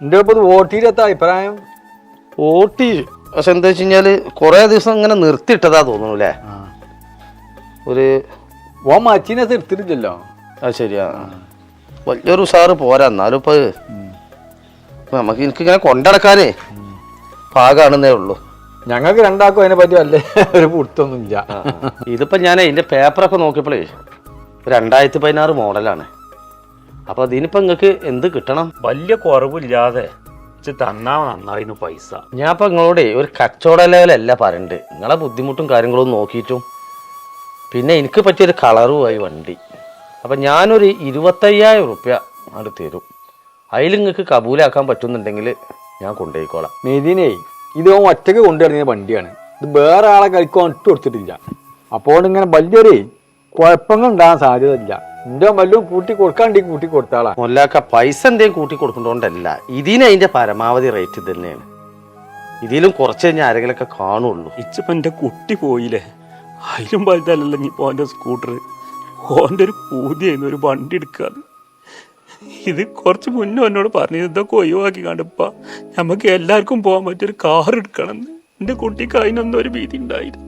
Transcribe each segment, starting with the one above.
എന്റെ ഇപ്പൊ വോട്ടിയിലെത്താ അഭിപ്രായം? ഓട്ടി പക്ഷെ എന്താ വെച്ച് കൊറേ കുറേ ദിവസം ഇങ്ങനെ നിർത്തിയിട്ടതാ തോന്നുന്നു അല്ലേ? ഒരു ഓ മച്ചീനെ നിർത്തിയിട്ടില്ലല്ലോ. അത് ശരിയാ. വലിയൊരു സാറ് പോരാ എന്നാലും ഇപ്പൊ നമുക്ക് എനിക്ക് ഇങ്ങനെ കൊണ്ടടക്കാനേ പാകാണെന്നേ ഉള്ളൂ. ഞങ്ങൾക്ക് രണ്ടാക്കും അതിനെ പറ്റി വല്ല ഒരു പുടുത്തൊന്നും ഇല്ല. ഇതിപ്പോ ഞാൻ ഇതിന്റെ പേപ്പറൊക്കെ നോക്കിയപ്പോഴേ രണ്ടായിരത്തി പതിനാറ് മോഡലാണ് അപ്പൊ അതിനിപ്പോ നിങ്ങൾക്ക് എന്ത് കിട്ടണം? വലിയ കുറവില്ലാതെ തന്നാ നന്നായിരുന്നു പൈസ. ഞാൻ ഇപ്പൊ നിങ്ങളോട് ഒരു കച്ചവട ലെവലല്ല പറയണ്ട്. നിങ്ങളെ ബുദ്ധിമുട്ടും കാര്യങ്ങളും നോക്കിയിട്ടും പിന്നെ എനിക്ക് പറ്റിയൊരു കളറുമായി വണ്ടി. അപ്പം ഞാനൊരു ഇരുപത്തയ്യായിരം റുപ്യ അങ്ങോട്ട് തരും. അതിൽ നിങ്ങൾക്ക് കബൂലാക്കാൻ പറ്റുന്നുണ്ടെങ്കിൽ ഞാൻ കൊണ്ടുപോയിക്കോളാം മെതിനെ ഇത് ഓൻ ഒറ്റയ്ക്ക് കൊണ്ടുവരുന്ന വണ്ടിയാണ്. ഇത് വേറെ ആളെ കളിക്കാൻ ഇട്ട് കൊടുത്തിട്ടില്ല അപ്പോൾ ഇങ്ങനെ വലിയൊരു കുഴപ്പങ്ങൾ ഉണ്ടാകാൻ സാധ്യത ഇല്ല എന്റെ മല്ലും കൂട്ടി കൊടുക്കാണ്ടി കൂട്ടി കൊടുത്താളാ. മൊല്ലാക്ക പൈസ എന്തെങ്കിലും കൂട്ടി കൊടുക്കുന്നതുകൊണ്ടല്ല ഇതിന് അതിന്റെ പരമാവധി റേറ്റ് തന്നെയാണ്. ഇതിലും കുറച്ച് കഴിഞ്ഞാൽ ആരെങ്കിലൊക്കെ കാണുള്ളൂ. ഇച്ചിപ്പോ എന്റെ കുട്ടി പോയില്ലേ? അതിലും വലുതല്ലല്ലോ നീ ഓന്റെ സ്കൂട്ടർ ഓന്റെ ഒരു പൂതിയായിരുന്നു ഒരു വണ്ടി എടുക്കാന്ന് ഇത് കുറച്ച് മുന്നേ എന്നോട് പറഞ്ഞു ഇതൊക്കെ ഒഴിവാക്കി കണ്ടപ്പ നമുക്ക് എല്ലാവർക്കും പോകാൻ പറ്റിയൊരു കാർ എടുക്കണം എന്റെ കുട്ടിക്ക് അതിനൊന്നും ഒരു ഭീതി ഉണ്ടായില്ല.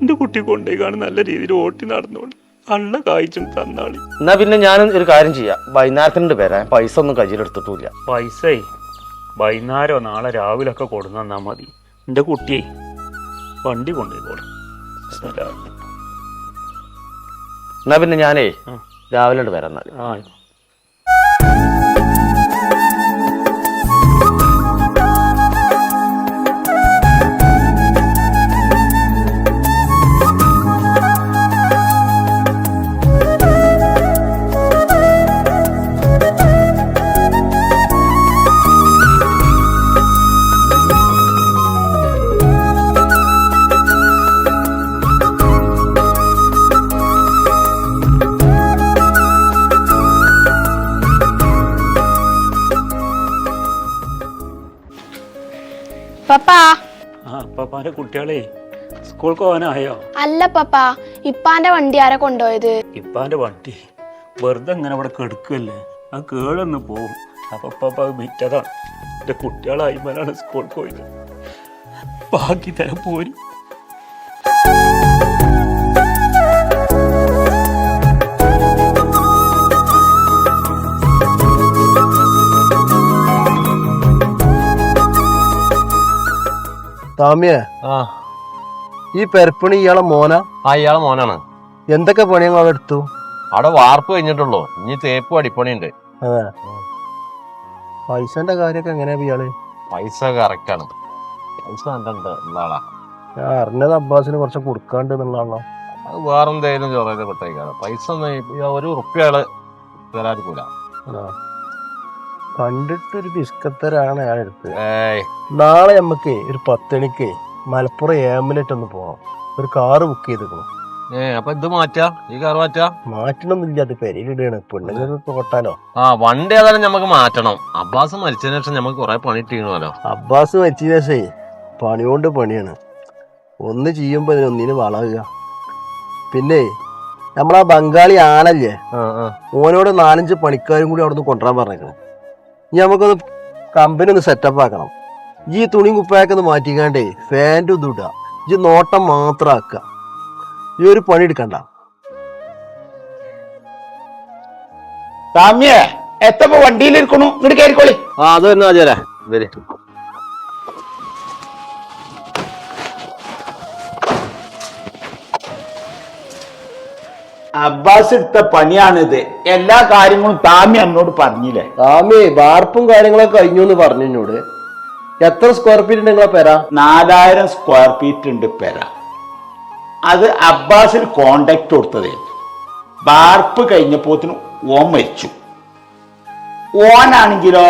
എന്റെ കുട്ടി കൊണ്ടുപോയി കാണും നല്ല രീതിയിൽ ഓട്ടി നടന്നോളൂ അള്ള കായ്ച്ചും തന്നാളി. എന്നാ പിന്നെ ഞാൻ ഒരു കാര്യം ചെയ്യാം. വൈകുന്നേരത്തിനുണ്ട് പേരാ. പൈസ ഒന്നും കയ്യിലെടുത്തിട്ടില്ല. പൈസേ വൈകുന്നേരമോ നാളെ രാവിലെ ഒക്കെ കൊടുന്നു തന്നാ മതി. എന്റെ കുട്ടിയെ വണ്ടി കൊണ്ടുപോയിക്കോളും. എന്നാ പിന്നെ ഞാനേ. രാവിലെ വരാം എന്നാൽ ആ പപ്പാന്റെ സ്കൂൾ സ്കൂൾക്ക് പോകാനായോ? അല്ല പപ്പ ഇപ്പാന്റെ വണ്ടി ആരാ കൊണ്ടുപോയത്? ഇപ്പാന്റെ വണ്ടി? വെറുതെ ഇങ്ങനെ ഇവിടെ കെടുക്കല്ലേ ആ കേളൊന്ന് പോവും. അപ്പൊ പപ്പ അത് വിറ്റതാണ് എന്റെ കുട്ടികളായി മേലാണ് സ്കൂൾ പോയത്. ബാക്കി തരം പോരും. താമ്യേ ആ. ഈ പെരപ്പണി ഇയാളെ മോന? ആ ഇയാളെ മോനാണ്. എന്തൊക്കെ പണി അവിടെ എടുത്തു? അവിടെ വാർപ്പ് കഴിഞ്ഞിട്ടുള്ളൂ. ഇനി തേപ്പ് അടിപ്പണിയുണ്ട്. അതെ. പൈസന്റെ കാര്യമൊക്കെ എങ്ങനെയാ ഇയാൾ? പൈസ കറക്റ്റ് ആണ്. പൈസ നല്ല ഉണ്ട് ഉള്ള ആളാ. ഞാൻ അറിഞ്ഞത് അബ്ബാസിന് കുറച്ച് കൊടുക്കാണ്ട് എന്നുള്ളതാണോ അത് വേറെന്തേലും എന്തെങ്കിലും ചോറൊക്കെ വിട്ടേക്കാണ് പൈസ ഒന്നും ഒരു ഒരു ഉറുപ്പ്യാൾ തരാതിരിക്കൂല കണ്ടിട്ട് ഒരു ബിസ്ക്കത്തരാണ് ഞാൻ എടുത്തത് നാളെ നമുക്ക് ഒരു പത്തണിക്ക് മലപ്പുറം ഒന്ന് പോവാം ഒരു കാറ് ബുക്ക് ഏ അപ്പൊ ഇത് മാറ്റാ? ഈ കാർ മാറ്റാ? മാറ്റണമൊന്നുമില്ല അത് പെണ്ണുങ്ങൾക്ക് ആ വണ്ടി ഏതായാലും നമുക്ക് മാറ്റണം. അബ്ബാസ് മരിച്ചതിന് ശേഷം നമുക്ക് കുറെ പണി അബ്ബാസ് മരിച്ചതിന് ശേഷേ പണി കൊണ്ട് പണിയാണ്. ഒന്ന് ചെയ്യുമ്പോൾ അതിനൊന്നിന് വളരുക പിന്നെ നമ്മളാ ബംഗാളി ആനല്ലേ ഓനോട് നാലഞ്ച് പണിക്കാരും കൂടി അവിടെ നിന്ന് കൊണ്ടുവരാൻ പറഞ്ഞേക്കണം. നമുക്കൊന്ന് കമ്പനി ഒന്ന് സെറ്റപ്പ് ആക്കണം. ഈ തുണി കുപ്പായൊക്കെ ഒന്ന് മാറ്റിക്കാണ്ടേ ഫാന്റ് ഒന്നും ഇടുക. ഈ നോട്ടം മാത്രം ആക്കുക. ഈ ഒരു പണി എടുക്കണ്ട. സാമ്യ എത്തപ്പോ വണ്ടിയിലിരിക്കണു ഇങ്ങോട്ട് കയറിക്കോളി ആ അത് തന്നെ ആചാര വരെ. അബ്ബാസ് എടുത്ത പണിയാണിത്. എല്ലാ കാര്യങ്ങളും താമി എന്നോട് പറഞ്ഞില്ലേ? താമി വാർപ്പും കാര്യങ്ങളൊക്കെ കഴിഞ്ഞു എന്ന് പറഞ്ഞു എന്നോട്. എത്ര സ്ക്വയർ ഫീറ്റ് ഉണ്ട് നിങ്ങളെ പെരാ? നാലായിരം സ്ക്വയർ ഫീറ്റ് ഉണ്ട് പെര. അത് അബ്ബാസിൽ കോണ്ടാക്ട് കൊടുത്തതേ. വാർപ്പ് കഴിഞ്ഞപ്പോത്തിന് ഓൻ മരിച്ചു. ഓനാണെങ്കിലോ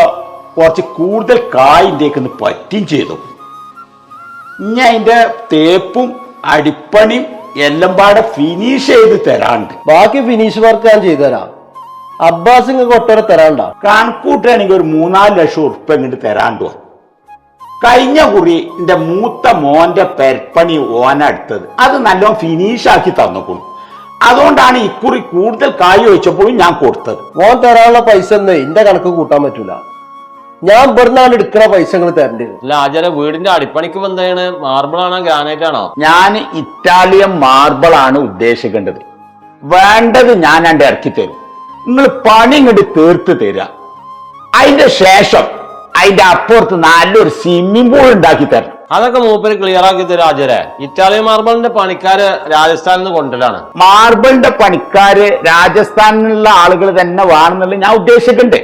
കുറച്ച് കൂടുതൽ കായിന്റെക്ക് പറ്റും ചെയ്തു. ഇനി അതിന്റെ തേപ്പും അടിപ്പണിയും എല്ലാം പാടെ ഫിനിഷ് ചെയ്ത് തരാണ്ട്. ബാക്കി ഫിനിഷ് വർക്ക് ഞാൻ ചെയ്തുതരാം അബ്ബാസ് നിങ്ങൾക്ക് ഒട്ടേറെ തരാണ്ട? കണക്കൂട്ടുകയാണെങ്കിൽ ഒരു മൂന്നാൽ ലക്ഷം ഉറുപ്പ്യ ഇങ്ങോട്ട് തരാണ്ടോ കഴിഞ്ഞ കുറി എന്റെ മൂത്ത മോന്റെ പെരപ്പണി ഓനടുത്തത് അത് നല്ലോണം ഫിനിഷ് ആക്കി തന്നേക്കുന്നു അതുകൊണ്ടാണ് ഇക്കുറി കൂടുതൽ കായ് വെച്ചപ്പോഴും ഞാൻ കൊടുത്തത്. മോൻ തരാനുള്ള പൈസ ഒന്നേ എന്റെ കണക്ക് കൂട്ടാൻ പറ്റൂല. ഞാൻ ഇവിടുന്നാണ് എടുക്കണ പൈസ നിങ്ങൾ വരും അല്ല ആചാര്യ വീടിന്റെ അടിപ്പണിക്ക് എന്താണ് മാർബിൾ ആണോ ഗ്രാനൈറ്റ് ആണോ? ഞാൻ ഇറ്റാലിയൻ മാർബിൾ ആണ് ഉദ്ദേശിക്കേണ്ടത്. വേണ്ടത് ഞാൻ എന്റെ ഇറക്കി തരും. നിങ്ങൾ പണി ഇങ്ങോട്ട് തീർത്ത് തരിക. അതിന്റെ ശേഷം അതിന്റെ അപ്പുറത്ത് നല്ലൊരു സ്വിമ്മിംഗ് പൂൾ ഉണ്ടാക്കി തരണം. അതൊക്കെ മൂപ്പര് ക്ലിയർ ആക്കി തരും ആചാര്യ ഇറ്റാലിയൻ മാർബിളിന്റെ പണിക്കാര് രാജസ്ഥാനിൽ നിന്ന് കൊണ്ടുവരാണ് മാർബിളിന്റെ പണിക്കാര് രാജസ്ഥാനിലുള്ള ആളുകൾ തന്നെ വേണമെന്നുള്ള ഞാൻ ഉദ്ദേശിക്കുന്നുണ്ട്.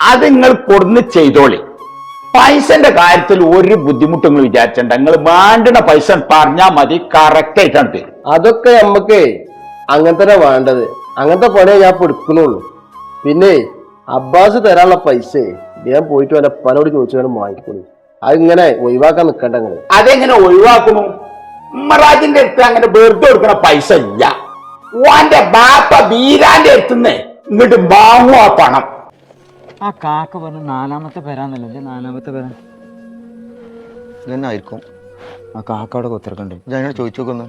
അത് നിങ്ങൾ കൊടുന്ന് ചെയ്തോളി. പൈസന്റെ കാര്യത്തിൽ ഒരു ബുദ്ധിമുട്ടും നിങ്ങൾ വിചാരിച്ചിട്ടുണ്ട് നിങ്ങൾ വേണ്ടുന്ന പൈസ പറഞ്ഞാൽ മതി കറക്റ്റ് ആയിട്ടാണ് തരും. അതൊക്കെ നമുക്ക് അങ്ങനെ തന്നെ വേണ്ടത്. അങ്ങനത്തെ പണി ഞാൻ എടുക്കണുള്ളൂ പിന്നെ അബ്ബാസ് തരാനുള്ള പൈസ ഞാൻ പോയിട്ട് വല്ല ചോദിച്ചു വേണം വാങ്ങിക്കൊള്ളു അതിങ്ങനെ ഒഴിവാക്കാൻ നിൽക്കണ്ട അതെങ്ങനെ ഒഴിവാക്കണു ഉമ്മറാജിന്റെ അടുത്ത് അങ്ങനെ വെറുതെ കൊടുക്കണ പൈസ ഇല്ല. ഓന്റെ ബാപ്പ ബീരാന്റെ അടുത്തുനിന്ന് ഇങ്ങോട്ട് വാങ്ങും ആ പണം. ആ കാക്ക പറഞ്ഞ നാലാമത്തെ പേരാന്നല്ലോ? എന്റെ നാലാമത്തെ പേരാ. ഇതെന്നായിരിക്കും? ആ കാക്ക അവിടെ കൊത്തിറക്കണ്ട് ഞാൻ ചോദിച്ചു നോക്കുന്നു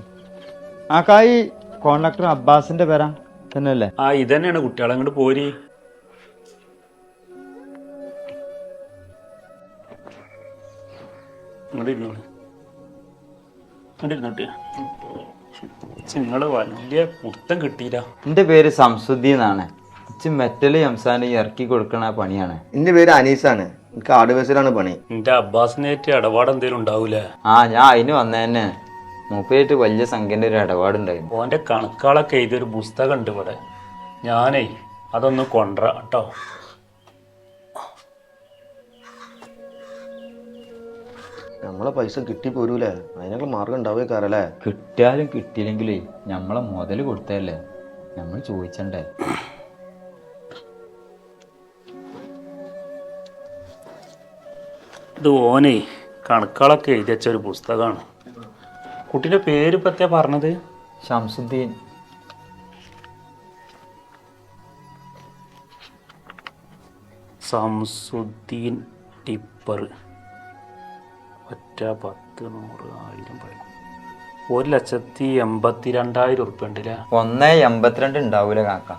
ആ കായി കോണ്ടാക്ടർ അബ്ബാസിന്റെ പേരാ. തന്നെയല്ലേ? ആ ഇതന്നെയാണ് കുട്ടികളെ അങ്ങോട്ട് പോരി. ഇങ്ങോട്ട് ഇരുന്നോളി. ഇങ്ങോട്ട് ഇരുന്നോട്ട്. നിങ്ങൾ വലിയ പുത്തം കിട്ടിയില്ല. എന്റെ പേര് സംസുദ്ധി എന്നാണ്. ഇച്ച് മെറ്റൽ ഹംസാന് ഇറക്കി കൊടുക്കണ പണിയാണ്. എന്റെ പേര് അനീസാണ്. എനിക്ക് ആടുവേസിലാണ് പണി. എന്റെ അബ്ബാസിനേറ്റ് ഇടപാട് എന്തേലും ഉണ്ടാവൂലേ? ആ ഞാൻ അതിന് വന്നതന്നെ. മൂപ്പയായിട്ട് വലിയ സംഖ്യന്റെ ഒരു ഇടപാടുണ്ടായിരുന്നു ഓന്റെ കണക്കാളൊക്കെ എഴുതിയൊരു പുസ്തകം ഉണ്ട് ഇവിടെ. ഞാനേ അതൊന്ന് കൊണ്ടുവരാം കേട്ടോ. നമ്മളെ പൈസ കിട്ടി പോരൂലേ? അതിനൊക്കെ മാർഗം ഉണ്ടാവേക്കാരല്ലേ കിട്ടിയാലും കിട്ടിയില്ലെങ്കിലേ നമ്മളെ മുതൽ കൊടുത്തതല്ലേ? നമ്മൾ ചോദിച്ചണ്ടേ? ഇത് ഓനെ കണക്കുകളൊക്കെ എഴുതി വെച്ച ഒരു പുസ്തകമാണ്. കുട്ടീന്റെ പേര് ഇപ്പം എത്തിയാ പറഞ്ഞത്? ഷംസുദ്ദീൻ സംസുദ്ദീൻ ടിപ്പർ. ഒറ്റ പത്ത് നൂറ് ആയിരം പറയും ഒരു ലക്ഷത്തി എൺപത്തി രണ്ടായിരം ഉറുപ്പ്യ ഉണ്ടല്ലേ? ഒന്നേ എൺപത്തിരണ്ട് ഉണ്ടാവൂല കാക്ക.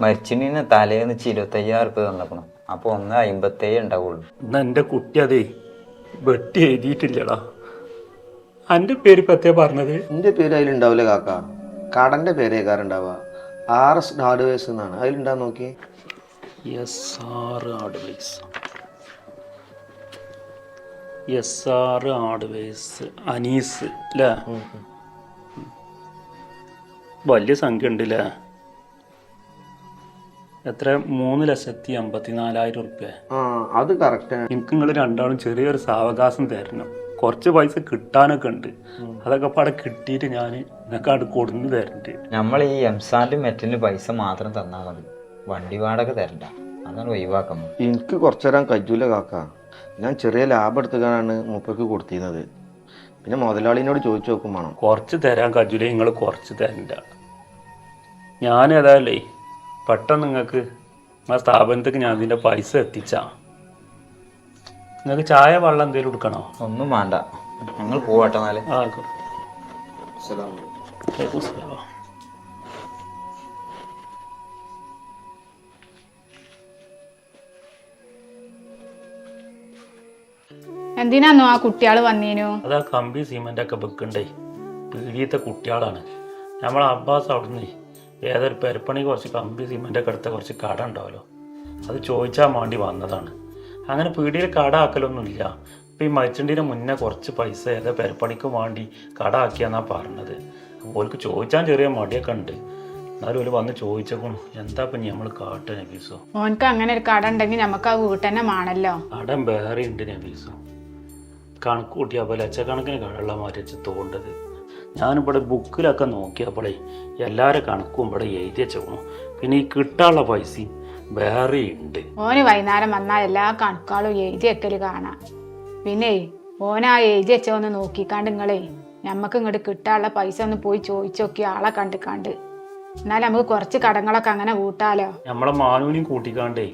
മരിച്ചിന് തലേന്ന് ഇരുപത്തയ്യായിരം ഉറുപ്പ്യ തന്നക്കണം. അപ്പൊ ഒന്ന് അമ്പത്തേഴ് ഉണ്ടാവുള്ളൂ. എന്നാ എന്റെ കുട്ടി അതേ വെട്ടി എഴുതിയിട്ടില്ലടാ. എന്റെ പേര് പത്തേ പറഞ്ഞത്? എന്റെ പേര് അതിലുണ്ടാവില്ല കാക്ക. കടന്റെ പേരേക്കാരുണ്ടാവുക ആർ എസ് ഹാർഡ്വെയർസ് എന്നാണ്. അതിലുണ്ടാ നോക്കി S R hardwares. S R hardwares. Anees അല്ലേ വലിയ സംഖ്യ ഉണ്ട് അല്ലേ എത്ര? മൂന്ന് ലക്ഷത്തി അമ്പത്തി നാലായിരം ഉറുപ്പ്യ. ആ അത് കറക്റ്റാണ് എനിക്ക് നിങ്ങൾ രണ്ടാളും ചെറിയൊരു സാവകാശം തരണം. കുറച്ച് പൈസ കിട്ടാനൊക്കെ ഉണ്ട്. അതൊക്കെ പാടെ കിട്ടിയിട്ട് ഞാൻ നിങ്ങൾക്ക് അവിടെ കൊടുന്ന് തരണ്ട്. നമ്മൾ ഈ എംസാന്റെ മെറ്റിന് പൈസ മാത്രം തന്നാൽ മതി. വണ്ടി വാടക തരണ്ട. അതാണ് ഒഴിവാക്കുന്നത് എനിക്ക് കുറച്ചു തരാൻ കഴിയൂല കാക്ക. ഞാൻ ചെറിയ ലാഭം എടുത്തുകാണ് മൂപ്പയ്ക്ക് കൊടുത്തിരുന്നത്. പിന്നെ മുതലാളിനോട് ചോദിച്ചു നോക്കും വേണം. കുറച്ച് തരാൻ കജ്ജൂല നിങ്ങൾ കുറച്ച് തരണ്ട. ഞാൻ ഏതായാലേ പെട്ടെന്ന് നിങ്ങൾക്ക് ആ സ്ഥാപനത്തേക്ക് ഞാൻ ഇതിന്റെ പൈസ എത്തിച്ചാ. നിങ്ങൾക്ക് ചായ വെള്ളം എന്തെങ്കിലും എടുക്കണോ ഒന്നും വേണ്ട. ഞങ്ങൾ പോവാട്ടെ നാല് ആ. എന്തിനാന്നോ ആ കുട്ടിയാൾ വന്നീനു? അതാ കമ്പി സിമെന്റ് ഒക്കെ വെക്കണ്ടേ. പീഡിയത്തെ കുട്ടികളാണ് നമ്മളെ അബ്ബാസ് അവിടുന്ന് ഏതൊരു പെരപ്പണി കുറച്ച് കമ്പി സിമെന്റൊക്കെ എടുത്ത കുറച്ച് കട ഉണ്ടാവല്ലോ. അത് ചോദിച്ചാൽ വേണ്ടി വന്നതാണ്. അങ്ങനെ പീടിയിൽ കട ആക്കലൊന്നുമില്ല. ഇപ്പം ഈ മരിച്ചണ്ടിന് മുന്നേ കുറച്ച് പൈസ ഏതോ പെരപ്പണിക്ക് വേണ്ടി കട ആക്കിയെന്നാണ് പറഞ്ഞത്. ഓൾക്ക് ചോദിച്ചാൽ ചെറിയ മടിയൊക്കെ ഉണ്ട്. എന്നാലും ഒരു വന്ന് ചോദിച്ചേക്കണു. എന്താ ഇപ്പം നമ്മൾ കാട്ടുക നബീസോ? ഓനക്ക് അങ്ങനെ ഒരു കട ഉണ്ടെങ്കിൽ നമുക്ക് ആ വീട്ടന്നെ മാണല്ലോ. കടം വേറെ ഉണ്ട് നബീസോ. കണക്ക് കൂട്ടിയപ്പോൾ ലക്ഷക്കണക്കിന് കടമുള്ള മാറ്റി വെച്ച് തോണ്ടത്. ഞാനിവിടെ ബുക്കിലൊക്കെ നോക്കിയപ്പോഴേ എല്ലാവരും കണക്കും ഇവിടെ എഴുതി വെച്ചേക്കണു പിന്നെ ഈ കിട്ടാനുള്ള പൈസയും വേറെ ഉണ്ട്. ഓന് വൈകുന്നേരം വന്നാൽ എല്ലാ കണക്കാളും എഴുതി വെക്കൽ കാണാം. പിന്നെ ഓനാ എഴുതി വെച്ചോന്ന് നോക്കിക്കാണ്ട് നിങ്ങളെ ഞമ്മക്ക് ഇങ്ങോട്ട് കിട്ടാനുള്ള പൈസ ഒന്ന് പോയി ചോദിച്ചോക്കി ആളെ കണ്ട് കണ്ട് എന്നാലും നമുക്ക് കുറച്ച് കടങ്ങളൊക്കെ അങ്ങനെ കൂട്ടാലോ? നമ്മളെ മാനുവിനെയും കൂട്ടിക്കാണ്ടേ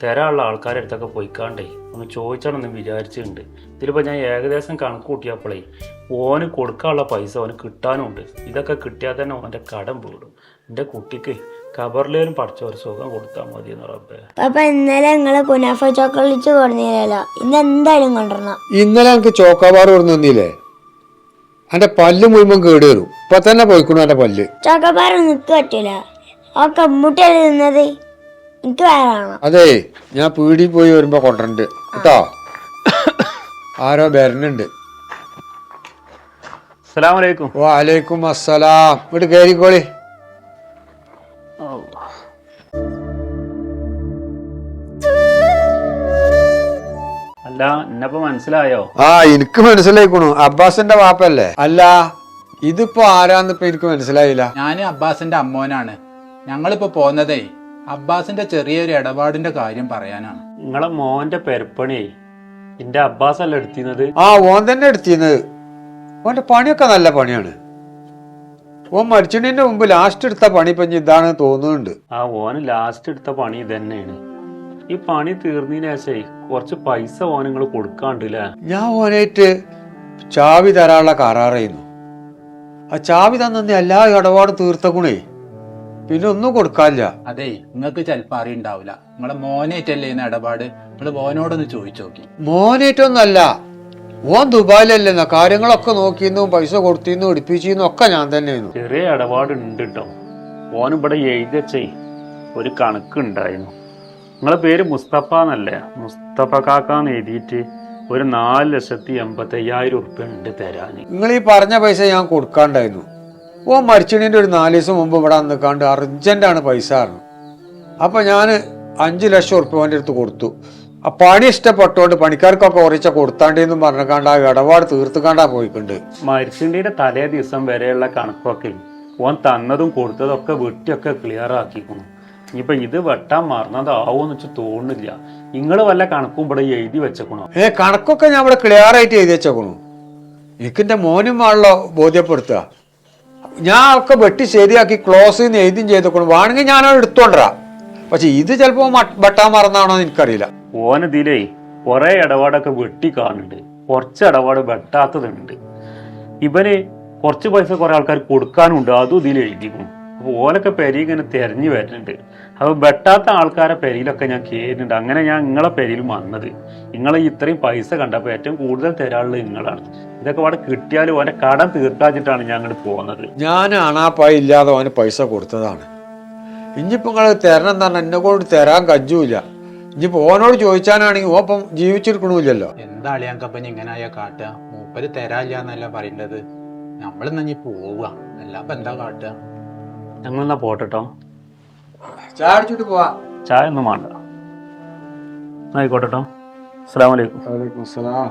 തരാനുള്ള ആൾക്കാരുടെ അടുത്തൊക്കെ പോയിക്കാണ്ടേ. ഒന്ന് ചോദിച്ചാണെന്ന് വിചാരിച്ചിട്ടുണ്ട്. ഇതിലിപ്പോൾ ഞാൻ ഏകദേശം കണക്ക് കൂട്ടിയപ്പോഴേ ഓന് കൊടുക്കാനുള്ള പൈസ ഓന് കിട്ടാനുണ്ട്. ഇതൊക്കെ കിട്ടിയാൽ തന്നെ ഓന്റെ കടം വീടും. എന്റെ കുട്ടിക്ക് കബറിലേലും പഠിച്ച ഒരു സുഖം കൊടുത്താൽ മതി എന്ന് റബ്ബേ. ഇന്നലെ നിങ്ങൾ കുനാഫ ചോക്ലേറ്റ് കൊടുന്നില്ലല്ലോ ഇന്ന് എന്തായാലും കൊണ്ടുവരണം. ഇന്നലെ എനിക്ക് ചോക്കോബാർ കൊടുന്ന് തന്നില്ലേ? എന്റെ പല്ല് മുഴുവൻ കേട് വരും. ഇപ്പൊ തന്നെ പോയിക്കണു എന്റെ പല്ല്. ചോക്കോബാർ നിക്ക് പറ്റില്ല ആ കമ്മുട്ടല്ലേ തിന്നത് എനിക്ക് അതെ ഞാൻ പീടി പോയി വരുമ്പോ കൊണ്ടുണ്ട് കേട്ടോ? ആരോ വരണുണ്ട്. അസ്സലാമലൈക്കും. വാലേക്കും അസ്സലാം. ഇവിടെ കയറിക്കോളി അല്ല എന്നപ്പോ മനസ്സിലായോ? ആ എനിക്ക് മനസ്സിലായിക്കണു. അബ്ബാസിന്റെ വാപ്പല്ലേ? അല്ല ഇതിപ്പോ ആരാന്നിപ്പോ എനിക്ക് മനസ്സിലായില്ല. ഞാൻ അബ്ബാസിന്റെ അമ്മോനാണ്. ഞങ്ങളിപ്പോ പോന്നതേ അബ്ബാസിന്റെ ചെറിയൊരു ഇടപാടിന്റെ കാര്യം പറയാനാണ്. നിങ്ങളെ മോന്റെ പെരപ്പണി എന്റെ അബ്ബാസ് അല്ല എടുത്തിരുന്നത്? ആ ഓൻ തന്നെ എടുത്തിരുന്നത്. ഓന്റെ പണിയൊക്കെ നല്ല പണിയാണ്. ഓൻ മരിച്ചതിന്റെ മുമ്പ് ലാസ്റ്റ് എടുത്ത പണി ഇപ്പൊ ഇതാണ് തോന്നുന്നുണ്ട്. ആ ഓന് ലാസ്റ്റ് എടുത്ത പണി ഇതന്നെയാണ്. ഈ പണി തീർന്നതിന് ശേഷം കുറച്ച് പൈസ ഓൻ നിങ്ങൾ കൊടുക്കാണ്ടില്ലേ? ഞാൻ ഓനായിട്ട് ചാവി തരാനുള്ള കരാറായിരുന്നു ആ ചാവി തന്നെ എല്ലാ ഇടപാടും തീർത്തക്കുണേ. പിന്നെ ഒന്നും കൊടുക്കാനില്ല. അതെ നിങ്ങൾക്ക് ചിലപ്പോ അറിയുണ്ടാവില്ല നിങ്ങളെ മോനേറ്റല്ലേ ഇന്ന് ഇടപാട്? നിങ്ങൾ മോനോടൊന്ന് ചോദിച്ചു നോക്കി. മോനേറ്റൊന്നല്ല ഓൻ ദുബായിലല്ലെന്ന കാര്യങ്ങളൊക്കെ നോക്കിയെന്നും പൈസ കൊടുത്തിന്നും എടുപ്പിച്ചിന്നും ഒക്കെ ഞാൻ തന്നെയായിരുന്നു. ചെറിയ ഇടപാട് ഉണ്ട് കേട്ടോ ഓൻ ഇവിടെ എഴുതച്ചേ ഒരു കണക്ക് ഉണ്ടായിരുന്നു. നിങ്ങളെ പേര് മുസ്തഫ എന്നല്ലേ? മുസ്തഫ കാക്കാന്ന് എഴുതിയിട്ട് ഒരു നാല് ലക്ഷത്തി എൺപത്തി അയ്യായിരം ഉറുപ്പ്യ ഉണ്ട് തരാന്. നിങ്ങൾ ഈ പറഞ്ഞ പൈസ ഞാൻ കൊടുക്കാണ്ടായിരുന്നു. ഓൻ മരിച്ചതിന്റെ ഒരു നാല് ദിവസം മുമ്പ് ഇവിടെ അന്ന് കണ്ട് അർജന്റാണ് പൈസ അറിഞ്ഞു അപ്പൊ ഞാൻ അഞ്ച് ലക്ഷം ഉറുപ്പ്യ അടുത്ത് കൊടുത്തു. ആ പണി ഇഷ്ടപ്പെട്ടോണ്ട് പണിക്കാർക്കൊക്കെ ഉറച്ച കൊടുത്താണ്ടേന്നും പറഞ്ഞക്കാണ്ട് ആ ഇടപാട് തീർത്തുകാണ്ടാ പോയിട്ടുണ്ട് മരിച്ചിന്റെ തലേ ദിവസം വരെയുള്ള കണക്കൊക്കെ ഓൻ തന്നതും കൊടുത്തതും ഒക്കെ വെട്ടിയൊക്കെ ക്ലിയർ ആക്കിക്കുന്നു ഇനിയിപ്പൊ ഇത് വെട്ടാൻ മറന്നതാവോന്ന് വെച്ച് തോന്നുന്നില്ല. നിങ്ങൾ വല്ല കണക്കും ഇവിടെ എഴുതി വെച്ചേക്കണോ? ഏ കണക്കൊക്കെ ഞാൻ ഇവിടെ ക്ലിയർ ആയിട്ട് എഴുതി വെച്ചേക്കണു. എനിക്കിന്റെ മോനും ആണല്ലോ ബോധ്യപ്പെടുത്തുക ഞാൻ ഒക്കെ വെട്ടി ശരിയാക്കി ക്ലോസ് ചെയ്യുന്ന എഴുതിയും ചെയ്തേക്കണു. വേണമെങ്കിൽ ഞാൻ എടുത്തോണ്ടരാ. പക്ഷെ ഇത് ചിലപ്പോ വെട്ടാൻ മറന്നാണോ എനിക്കറിയില്ല. ഓനതിലേ കുറെ ഇടപാടൊക്കെ വെട്ടി കാണുന്നുണ്ട്. കുറച്ച് ഇടപാട് വെട്ടാത്തതുണ്ട്. ഇവന് കുറച്ച് പൈസ കുറെ ആൾക്കാർ കൊടുക്കാനുണ്ട്. അതും ഇതിൽ എഴുതിക്കും അപ്പൊ ഓലൊക്കെ പെരി ഇങ്ങനെ തെരഞ്ഞു വരുന്നുണ്ട്. അപ്പൊ വെട്ടാത്ത ആൾക്കാരെ പെരിയിലൊക്കെ ഞാൻ കയറുന്നുണ്ട് അങ്ങനെ ഞാൻ നിങ്ങളെ പെരിയിൽ വന്നത്. നിങ്ങൾ ഇത്രയും പൈസ കണ്ടപ്പോൾ ഏറ്റവും കൂടുതൽ തരാനുള്ളത് നിങ്ങളാണ്. ഇതൊക്കെ അവിടെ കിട്ടിയാലും ഓനെ കടം തീർക്കാച്ചിട്ടാണ് ഞാൻ അങ്ങോട്ട് പോകുന്നത് ആ അണാപ്പായി ഇല്ലാതെ അവന് പൈസ കൊടുത്തതാണ്. ഇനിയിപ്പോ നിങ്ങൾ തരണം എന്ന് പറഞ്ഞാൽ എന്നെ കൊണ്ട് തരാൻ കജ്ജൂല ഇനിയിപ്പോ ഓനോട് ചോദിച്ചാനാണെങ്കിൽ ഓപ്പം ജീവിച്ചെടുക്കണമില്ലല്ലോ ജീവിച്ചിരിക്കണമില്ലല്ലോ എന്താ അളിയാങ്കപ്പൻ ഇങ്ങനെ ആയാ കാട്ടുക? മൂപ്പര് തരാല്ല എന്നല്ല പറയേണ്ടത്. നമ്മളിന്ന് ഇനി പോവുക. അല്ലാപ്പൊ എന്താ കാട്ടുക? ഞങ്ങളെന്നാ പോട്ടോ ചായ അടിച്ചിട്ട് പോവാ. ചായ ഒന്നും വേണ്ട. ആയിക്കോട്ടെ ആയിക്കോട്ടെട്ടോ അസ്സാം വലൈക്കും വലൈക്കും സലാം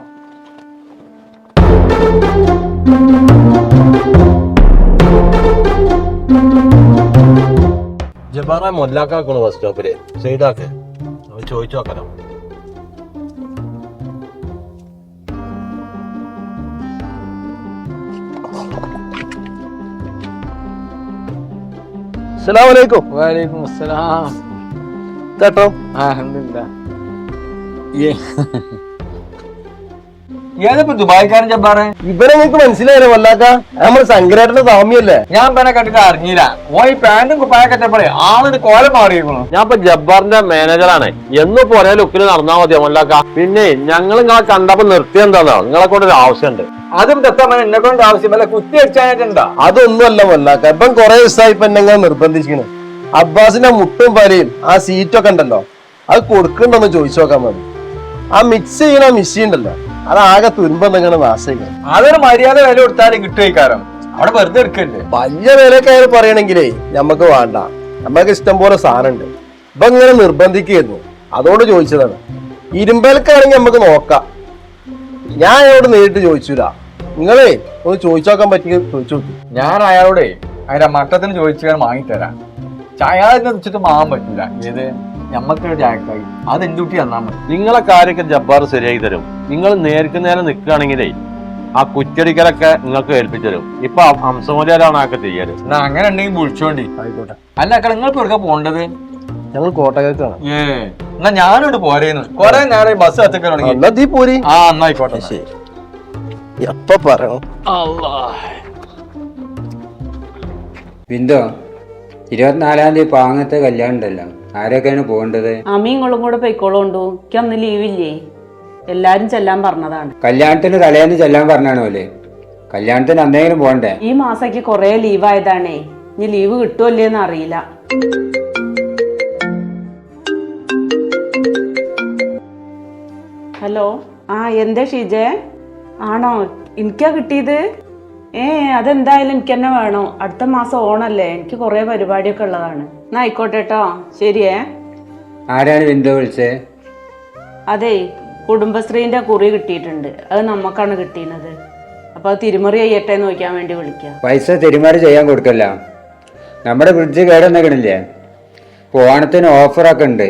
ജബാറ മൊല്ലാക്കാക്കണോ ബസ് സ്റ്റോപ്പിൽ സൈഡാക്ക് ചോദിച്ചു നോക്കണം. അസ്സലാമലൈക്കും. വലൈക്കും അസ്സലാം. കേട്ടോ ആ അൽഹംദുലില്ലാ. ഏതിപ്പോ ദുബായിക്കാരൻ ജബ്ബാറെ? ഇവരെ നിങ്ങക്ക് മനസ്സിലായില്ലേ വല്ലാക്ക നമ്മൾ സങ്കരേട്ടന്റെ സ്വാമിയല്ലേ? ഞാൻ പിന്നെ കണ്ടിട്ട് അറിഞ്ഞില്ല. ഓ ഈ പാന്റും കുപ്പായൊക്കെ എത്തപ്പോഴേ ആളിന് കോലം മാറിയിരിക്കണു ഞാൻ ഇപ്പൊ ജബ്ബാറിന്റെ മാനേജറാണ് എന്ന് പോലെ ലുക്കിൽ നടന്നാ മതിയോ വല്ലാക്ക പിന്നെ ഞങ്ങൾ നിങ്ങളെ കണ്ടപ്പോ നിർത്തി എന്താണോ നിങ്ങളെ കൊണ്ട് ഒരു ആവശ്യമുണ്ട് അതും ദത്തമ്മൻ എന്നെ കൊണ്ട് ആവശ്യമല്ല കുത്തി അടിച്ചായിട്ടുണ്ടാ അതൊന്നുമല്ല വല്ലാക്ക ഇപ്പം കുറെ ദിവസമായി ഇപ്പൊ എന്നെ നിർബന്ധിച്ചിരിക്കണ്. അബ്ബാസിന്റെ മുട്ടും പരയും ആ സീറ്റൊക്കെ ഉണ്ടല്ലോ. അത് കൊടുക്കണ്ടെന്ന് ചോദിച്ചു നോക്കാൻ മതി. ആ മിക്സ് ചെയ്യണ മിഷീൻ ഉണ്ടല്ലോ. അത് ആകെ തുരുമ്പെന്നിങ്ങനെ നാശിക്കണം അതൊരു മര്യാദ വില കൊടുത്താലും കിട്ടുവയ്ക്കാരം അവിടെ വെറുതെ എടുക്കല്ലേ? വലിയ വിലക്കാര് പറയണെങ്കിലേ നമുക്ക് വേണ്ട. നമുക്ക് ഇഷ്ടം പോലെ സാധനം ഉണ്ട് ഇപ്പൊ ഇങ്ങനെ നിർബന്ധിക്കുന്നു അതുകൊണ്ട് ചോദിച്ചതാണ്. ഇരുമ്പലക്കാണെങ്കിൽ നമുക്ക് നോക്കാം. ഞാൻ അയാളോട് നേരിട്ട് ചോദിച്ചില്ല നിങ്ങളേ ഒന്ന് ചോദിച്ചു നോക്കാൻ പറ്റിയ ചോദിച്ചു നോക്കി. ഞാൻ അയാളോടെ അതിന്റെ മട്ടത്തിന് ചോദിച്ചാൽ വാങ്ങിത്തരാം. ചായ വെച്ചിട്ട് മാറാൻ പറ്റില്ല ഏത്? ഞമ്മക്കൊരു ചായക്കായി അത് എന്തുട്ടി മതി. നിങ്ങളെ കാര്യമൊക്കെ ജബ്ബാർ ശരിയായി തരും. നിങ്ങൾ നേർക്ക് നേരെ നിൽക്കുകയാണെങ്കിലേ ആ കുറ്റടിക്കലൊക്കെ നിങ്ങൾക്ക് ഏൽപ്പിച്ചു തരും. ഇപ്പൊ ഹംസമോലിയാരാണ് ആക്കെ ചെയ്യാറ് അങ്ങനെ ഉണ്ടെങ്കിൽ വിളിച്ചോണ്ടി. ആയിക്കോട്ടെ. അല്ല അക്ക നിങ്ങൾ ഇപ്പൊ എവിടെക്കാ പോണ്ടത് ഞങ്ങൾ കോട്ടയത്താണ്. ഏ എന്നാ ഞാനോട് പോരേന്ന്. കൊറേ നേരം ബസ് എന്നാ പോരി. ആ എന്നായിക്കോട്ടെ ശരി. എപ്പ പറയണം? ബിന്ദോ ഇരുപത്തിനാലാം തീയതി പാങ്ങത്തെ കല്യാണം ഉണ്ടല്ലോ. ആരൊക്കെയാണ് പോകേണ്ടത്? അമ്മീങ്ങളും കൂടെ പൊയ്ക്കോളോണ്ടു? എനിക്ക് അന്ന് ലീവില്ലേ എല്ലാരും ചെല്ലാൻ പറഞ്ഞതാണ്. കല്യാണത്തിന് തലേന്ന് ചെല്ലാൻ പറഞ്ഞാണോ അല്ലേ കല്യാണത്തിന് എന്തെങ്കിലും പോകണ്ടേ? ഈ മാസക്ക് കൊറേ ലീവായതാണേ ഇനി ലീവ് കിട്ടുമല്ലേന്ന് അറിയില്ല. ഹലോ? ആ എന്താ ഷീജേ? ആണോ? എനിക്കാ കിട്ടിയത്? ഏ അതെന്തായാലും എനിക്ക് തന്നെ വേണോ? അടുത്ത മാസം ഓണല്ലേ? എനിക്ക് കുറേ പരിപാടിയൊക്കെ ഉള്ളതാണ്. എന്നാ ആയിക്കോട്ടെ കേട്ടോ ശരിയേ. ആരാണ് ബിന്ദു വിളിച്ചത് അതെ കുടുംബശ്രീന്റെ കുറി കിട്ടിയിട്ടുണ്ട്. അത് നമുക്കാണ് കിട്ടിയത് അപ്പൊ അത് തിരുമറി ചെയ്യട്ടെ എന്ന് നോക്കാൻ വേണ്ടി വിളിക്കാം. പൈസ തിരുമറി ചെയ്യാൻ കൊടുക്കല്ല. നമ്മുടെ ഫ്രിഡ്ജ് കേടന്നിക്കണില്ലേ? ഓണത്തിന് ഓഫറൊക്കെ ഉണ്ട്.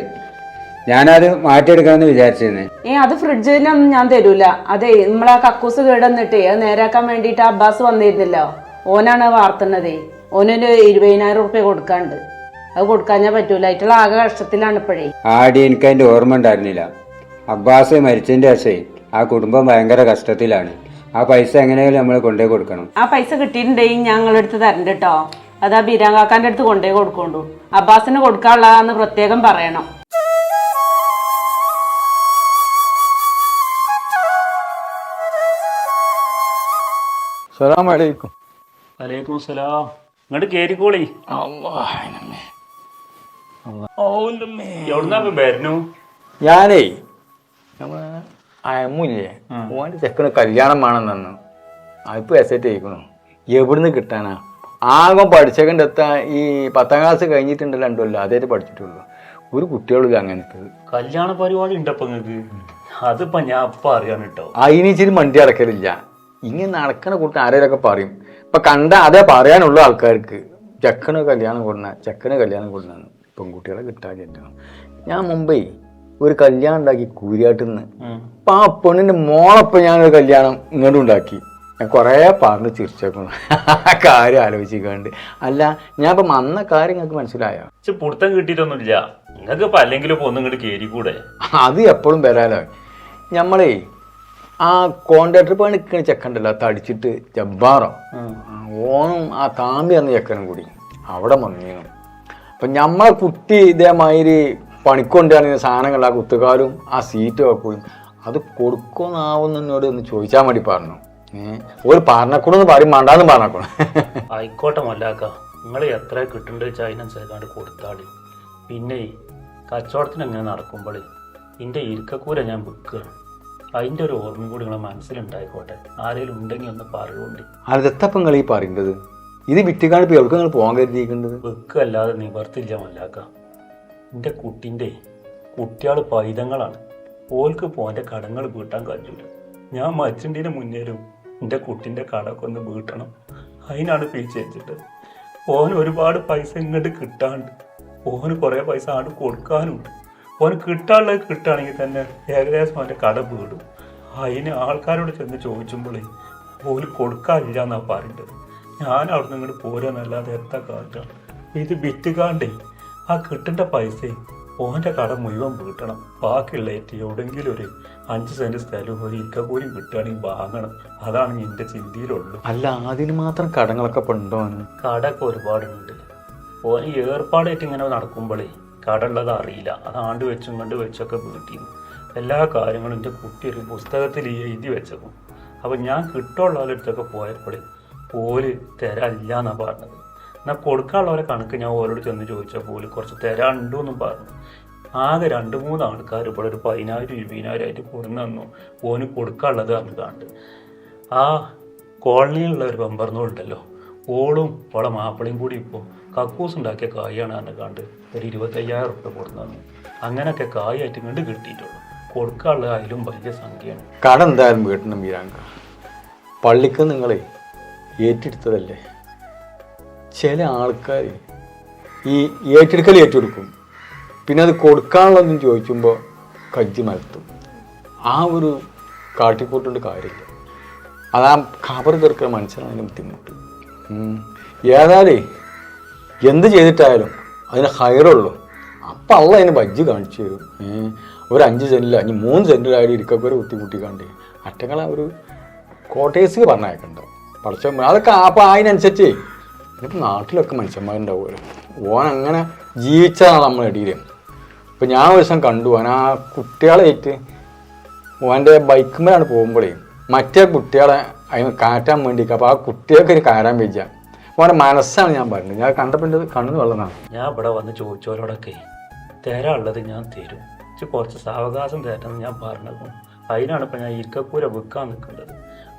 ഞാനത് മാറ്റിയെടുക്കണമെന്ന് വിചാരിച്ചിരുന്നു. ഏ അത് ഫ്രിഡ്ജിനൊന്നും ഞാൻ തരൂല. അതെ നമ്മളെ കക്കൂസ് കേടന്നിട്ടേ അത് നേരാക്കാൻ ആ ബസ് വന്നിരുന്നല്ലോ. ഓനാണ് വാർത്തുന്നതേ. ഓനൊരു ഇരുപതിനായിരം റുപ്യ കൊടുക്കാണ്ട്. അത് കൊടുക്കാഞ്ഞാ പറ്റൂല. ആയിട്ടുള്ള ആകെ കഷ്ടത്തിലാണ് ഇപ്പോഴേ. ആടി എനിക്ക് അതിന്റെ ഓർമ്മ ഉണ്ടായിരുന്നില്ല. അബ്ബാസ് മരിച്ചതിന്റെ ശേഷം ആ കുടുംബം ഭയങ്കര കഷ്ടത്തിലാണ്. ആ പൈസ എങ്ങനെയാലും നമ്മൾ കൊണ്ടുപോയി കൊടുക്കണം. ആ പൈസ കിട്ടിയിട്ടുണ്ടെങ്കിൽ ഞങ്ങളെടുത്ത് തരണ്ട കേട്ടോ അത് ആ ബീരാങ്കാക്കാന്റെ അടുത്ത് കൊണ്ടുപോയി കൊടുക്കണ്ടു അബ്ബാസിന് കൊടുക്കാനുള്ളതാന്ന് പ്രത്യേകം പറയണം. സലാം വലൈക്കും സലാം. ഇങ്ങോട്ട് കേറിക്കോളി. എവിടുന്നാ വരുന്നു ഞാനേ നമ്മളെ അയമ്മില്ലേ ഓന്റെ ചെക്കന് കല്യാണം വേണം തന്നു അതിപ്പോൾ എസറ്റ് ആയിക്കണു. എവിടുന്ന് കിട്ടാനാ? ആകെ പഠിച്ചേക്കന്റെ എത്താൻ ഈ പത്താം ക്ലാസ് കഴിഞ്ഞിട്ടുണ്ടല്ലോ രണ്ടുമല്ലോ അതേ പഠിച്ചിട്ടുള്ളൂ. ഒരു കുട്ടികളില്ല അങ്ങനത്തെ കല്യാണ പരിപാടി ഉണ്ടപ്പോ അതിപ്പോ ഞാൻ അപ്പൊ അറിയാൻ കേട്ടോ അതിന് ഇച്ചിരി മണ്ടി അടക്കലില്ല. ഇങ്ങനെ നടക്കണ കൂട്ടം ആരേലൊക്കെ പറയും. ഇപ്പൊ കണ്ട അതേ പറയാനുള്ള ആൾക്കാർക്ക്. ചെക്കന് കല്യാണം കൊടുന്ന ചെക്കന് കല്യാണം കൊടുന്ന പെൺകുട്ടികളെ കിട്ടാൻ ഞാൻ മുമ്പേ ഒരു കല്യാണം ഉണ്ടാക്കി കൂരിയാട്ടിന്ന്. അപ്പൊ ആ പെണ്ണിന്റെ മോളപ്പം ഞാനൊരു കല്യാണം ഇങ്ങോട്ടും ഉണ്ടാക്കി. ഞാൻ കുറേ പറഞ്ഞ് ചിരിച്ചേക്കുന്നു. കാര്യം ആലോചിക്കാണ്ട്. അല്ല ഞാൻ ഇപ്പം അന്ന കാര്യം നിങ്ങൾക്ക് മനസ്സിലായോ? പക്ഷെ പുടുത്തം കിട്ടിയിട്ടൊന്നുമില്ല. നിങ്ങൾക്ക് ഇപ്പൊ അല്ലെങ്കിലും ഇപ്പൊ ഒന്നും ഇങ്ങോട്ട് കൂടെ അത് എപ്പോഴും വരാലോ. നമ്മളേ ആ കോൺട്രാക്ടർ പണി നിൽക്കുന്ന ചെക്കണ്ടല്ലോ തടിച്ചിട്ട് ജബ്ബാറോ. ഓണം ആ താമ്പി എന്ന ചെക്കനും കൂടി. അവിടെ വന്നിരുന്നു അപ്പൊ നമ്മളെ കുട്ടി ഇതേമാതിരി പണിക്കൊണ്ടാണ് സാധനങ്ങൾ ആ കുത്തുകാലും ആ സീറ്റും ഒക്കെ അത് കൊടുക്കുന്നാവുന്ന എന്നോട് ഒന്ന് ചോദിച്ചാൽ മതി പറഞ്ഞു. ഏഹ് ഒരു പറഞ്ഞക്കൂടെന്ന് പറയും വേണ്ടാന്ന് പറഞ്ഞക്കൂടെ ആയിക്കോട്ടെ മല്ലാക്ക. നിങ്ങൾ എത്ര കിട്ടേണ്ട വെച്ചാൽ അതിനനുസരിച്ചാണ്ട് കൊടുത്താളി. പിന്നെ കച്ചവടത്തിന് എങ്ങനെ നടക്കുമ്പോൾ എന്റെ ഇരിക്കക്കൂര ഞാൻ വിൽക്കുകയാണ് അതിന്റെ ഒരു ഓർമ്മയും കൂടി നിങ്ങളെ മനസ്സിലുണ്ടായിക്കോട്ടെ. ആരെങ്കിലും ഉണ്ടെങ്കിൽ ഒന്ന് പറയുകൊണ്ട് അതെത്തപ്പം നിങ്ങൾ ഈ പറയുന്നത് ഇത് വിറ്റുകാണ് ഇപ്പൊ എവിടെ നിങ്ങൾ പോകാൻ കരുതിയിരിക്കുന്നത്? വെക്കല്ലാതെ നിവർത്തില്ല മല്ലാക്ക. എന്റെ കുട്ടിന്റെ കുട്ടികൾ പൈതങ്ങളാണ്. ഓൽക്ക് പോന്റെ കടങ്ങൾ വീട്ടാൻ കഴിഞ്ഞില്ല ഞാൻ മച്ചിന്റെ മുന്നേരും എന്റെ കുട്ടിന്റെ കടമൊക്കെ ഒന്ന് വീട്ടണം. അതിനാണ് പീച്ച് വെച്ചിട്ട് ഓൻ ഒരുപാട് പൈസ ഇങ്ങോട്ട് കിട്ടാണ്ട്. ഓന് കുറേ പൈസ ആണ്ട് കൊടുക്കാനുണ്ട്. ഓന് കിട്ടാനുള്ളത് കിട്ടുകയാണെങ്കിൽ തന്നെ ഏകദേശം അവന്റെ കട വീടും. അതിന് ആൾക്കാരോട് ചെന്ന് ചോദിച്ചുമ്പോഴേ ഓൽ കൊടുക്കാനില്ല എന്നാണ് പറയുന്നത് ഞാൻ അവിടെ നിന്ന് ഇങ്ങോട്ട് പോരാന്നല്ലാതെ എത്ര കാറ്റാണ് ഇത് വിറ്റുകാണ്ടേ ആ കിട്ടേണ്ട പൈസ ഓന്റെ കട മുഴുവൻ വീട്ടണം. ബാക്കിയുള്ള ഏറ്റ് എവിടെയെങ്കിലും ഒരു അഞ്ച് സെന്റ് സ്ഥലവും ഒരു ഇക്കക്കൂലിയും കിട്ടുകയാണെങ്കിൽ വാങ്ങണം. അതാണ് എന്റെ ചിന്തയിലുള്ളൂ അല്ല അതിന് മാത്രം കടങ്ങളൊക്കെ ഉണ്ടോ? കടമൊക്കെ ഒരുപാടുണ്ട്. ഓന് ഏർപ്പാടായിട്ട് ഇങ്ങനെ നടക്കുമ്പോഴേ കട ഉള്ളത് അറിയില്ല. അത് ആണ്ട് വെച്ചും കണ്ട് വെച്ചൊക്കെ വീട്ടിൽ എല്ലാ കാര്യങ്ങളും എന്റെ കുട്ടി ഒരു പുസ്തകത്തിൽ എഴുതി വെച്ചേക്കും. അപ്പം ഞാൻ കിട്ടുള്ള അടുത്തൊക്കെ പോയപ്പോഴേ ഓൽ തരാനില്ല എന്നാണ് പറഞ്ഞത്. എന്നാൽ കൊടുക്കാനുള്ളവരെ കണക്ക് ഞാൻ ഓരോട് ചെന്ന് ചോദിച്ചപ്പോൾ പോൽ കുറച്ച് എന്നും പറഞ്ഞു. ആകെ രണ്ട് മൂന്ന് ആൾക്കാർ ഇവിടെ ഒരു പതിനായിരം ഇരുപതിനായിരം ആയിട്ട് കൊടുന്നു തന്നു. ഓന് കൊടുക്കാനുള്ളത് കണ്ട് ആ കോളനിയിലുള്ള ഒരു പെമ്പറന്നുണ്ടല്ലോ ഓളും ഓളെ മാപ്പിളയും കൂടി ഇപ്പോൾ കക്കൂസ് ഉണ്ടാക്കിയ കായാണ് അന്ന് കണ്ട് ഒരു ഇരുപത്തയ്യായിരം റുപ്യ കൊടുന്നു തന്നു. അങ്ങനെയൊക്കെ കായായിട്ട് കണ്ട് കിട്ടിയിട്ടുള്ളൂ. കൊടുക്കാനുള്ള അതിലും വലിയ സംഖ്യയാണ്. കട എന്തായാലും വീട്ടണം വീരാങ്ക പള്ളിക്ക് നിങ്ങളെ ഏറ്റെടുത്തതല്ലേ? ചില ആൾക്കാർ ഈ ഏറ്റെടുക്കൽ ഏറ്റെടുക്കും. പിന്നെ അത് കൊടുക്കാനുള്ളതെന്ന് ചോദിക്കുമ്പോൾ കജ്ജി മലത്തും. ആ ഒരു കാട്ടിക്കൂട്ടുണ്ട് കാര്യമില്ല. അത് ആ ഖബർ തീർക്കുന്ന മനസ്സിലാണ് ബുദ്ധിമുട്ട്. ഏതായാലേ എന്ത് ചെയ്തിട്ടായാലും അതിന് ഹയറുള്ളൂ അപ്പം അള്ള അതിന് ബജ്ജ് കാണിച്ചു തരും. ഒരു അഞ്ച് സെന്റിൽ അഞ്ച് മൂന്ന് സെന്റിലായാലും ഇരിക്കൊക്കെ ഒരു കുത്തിമുട്ടി കണ്ട് അറ്റങ്ങളെ ഒരു കോട്ടേഴ്സ് പറഞ്ഞയക്കണ്ട? പഠിച്ച? അതൊക്കെ അപ്പം അതിനനുസരിച്ച് ഇപ്പം നാട്ടിലൊക്കെ മനുഷ്യന്മാരുണ്ടാവുമല്ലോ ഓൻ അങ്ങനെ ജീവിച്ചതാണ് നമ്മളെ ഇടയിൽ ഇപ്പം ഞാൻ ഒരു ദിവസം കണ്ടു. ഓൻ ആ കുട്ടികളായിട്ട് ഓന്റെ ബൈക്കുമ്പോഴാണ് പോകുമ്പോഴേ മറ്റേ കുട്ടികളെ അതിന് കാറ്റാൻ വേണ്ടി അപ്പോൾ ആ കുട്ടികൾക്ക് ഒരു കയറാൻ വെച്ച ഓന്റെ മനസ്സാണ് ഞാൻ പറഞ്ഞത്. ഞാൻ കണ്ടപ്പോൾ കണ്ണു വെള്ളമാണ് ഞാൻ ഇവിടെ വന്ന് ചോദിച്ചവരോടൊക്കെ തരാനുള്ളത് ഞാൻ തരും. കുറച്ച് സാവകാശം തരണം ഞാൻ പറഞ്ഞത്. അതിനാണ് ഇപ്പം ഞാൻ ഇരിക്കക്കൂര വെക്കാൻ നിൽക്കുന്നത്.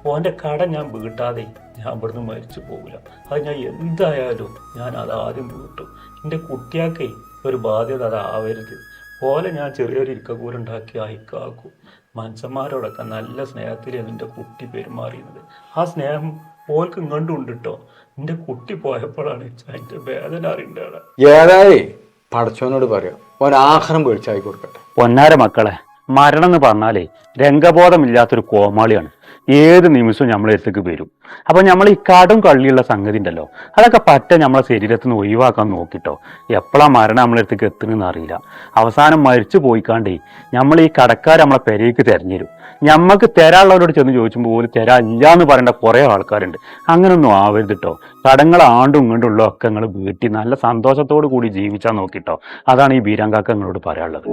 ഓന്റെ കട ഞാൻ വീട്ടാതെ ഞാൻ ഇവിടുന്ന് മരിച്ചു പോകില്ല അത് ഞാൻ എന്തായാലും ഞാൻ അത് ആദ്യം വീട്ടും. എന്റെ കുട്ടിയാക്കേ ഒരു ബാധ്യത അതാവരുത് പോലെ ഞാൻ ചെറിയൊരു ഇരിക്കക്കൂരുണ്ടാക്കി അയക്കാക്കും. മനുഷ്യന്മാരോടൊക്കെ നല്ല സ്നേഹത്തിലാണ് എന്റെ കുട്ടി പെരുമാറിയത് ആ സ്നേഹം ഓൾക്ക് ഇങ്ങോട്ടും കേട്ടോ എന്റെ കുട്ടി പോയപ്പോഴാണ് അതിന്റെ വേദന അറിയേണ്ടത്. ഏതായി? പടച്ചോനോട് പറയാം. ഒരാഹാരം പേടിച്ചായി കൊടുക്കട്ടെ. പൊന്നാര മക്കളെ. മരണം എന്ന് പറഞ്ഞാലേ രംഗബോധമില്ലാത്തൊരു കോമാളിയാണ്. ഏത് നിമിഷവും നമ്മളെ അടുത്തേക്ക് വരും. അപ്പൊ നമ്മൾ ഈ കടും കള്ളിയുള്ള സംഗതി ഉണ്ടല്ലോ. അതൊക്കെ പറ്റ നമ്മളെ ശരീരത്തിൽ നിന്ന് ഒഴിവാക്കാൻ നോക്കിട്ടോ. എപ്പോഴാ മരണം നമ്മളെ അടുത്തേക്ക് എത്തുന്നതെന്ന് അറിയില്ല. അവസാനം മരിച്ചു പോയിക്കാണ്ടേ നമ്മൾ ഈ കടക്കാർ നമ്മളെ പെരയ്ക്ക് തെരഞ്ഞുതരും ഞമ്മക്ക് തരാനുള്ളവരോട് ചെന്ന് ചോദിച്ചുമ്പോൾ പോലും തരാനില്ല എന്ന് പറയേണ്ട കുറേ ആൾക്കാരുണ്ട്. അങ്ങനൊന്നും ആവരുത് കേട്ടോ കടങ്ങൾ ആണ്ടും ഇങ്ങോട്ടും ഉള്ള ഒക്കെ നിങ്ങൾ വീട്ടിൽ നല്ല സന്തോഷത്തോടു കൂടി ജീവിച്ചാൽ നോക്കിട്ടോ. അതാണ് ഈ ബീരാങ്കാക്ക നിങ്ങളോട് പറയാനുള്ളത്.